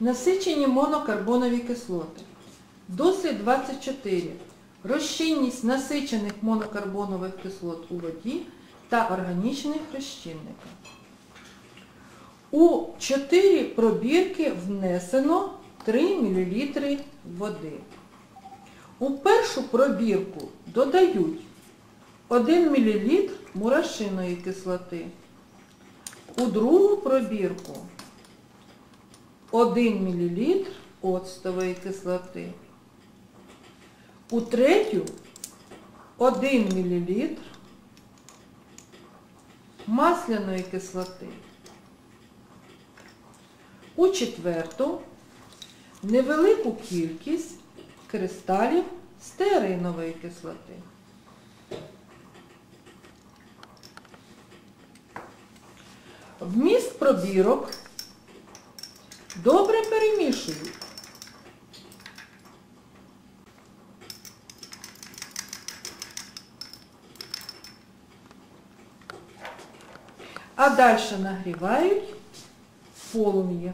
Насичені монокарбонові кислоти. Дослід 24. Розчинність насичених монокарбонових кислот у воді та органічних розчинниках. У 4 пробірки внесено 3 мл води. У першу пробірку додають 1 мл мурашиної кислоти. У другу пробірку 1 мл оцтової кислоти. У третю 1 мл масляної кислоти. У четверту невелику кількість кристалів стеаринової кислоти. Вміст пробірок добре перемішують. А далі нагрівають полум'я.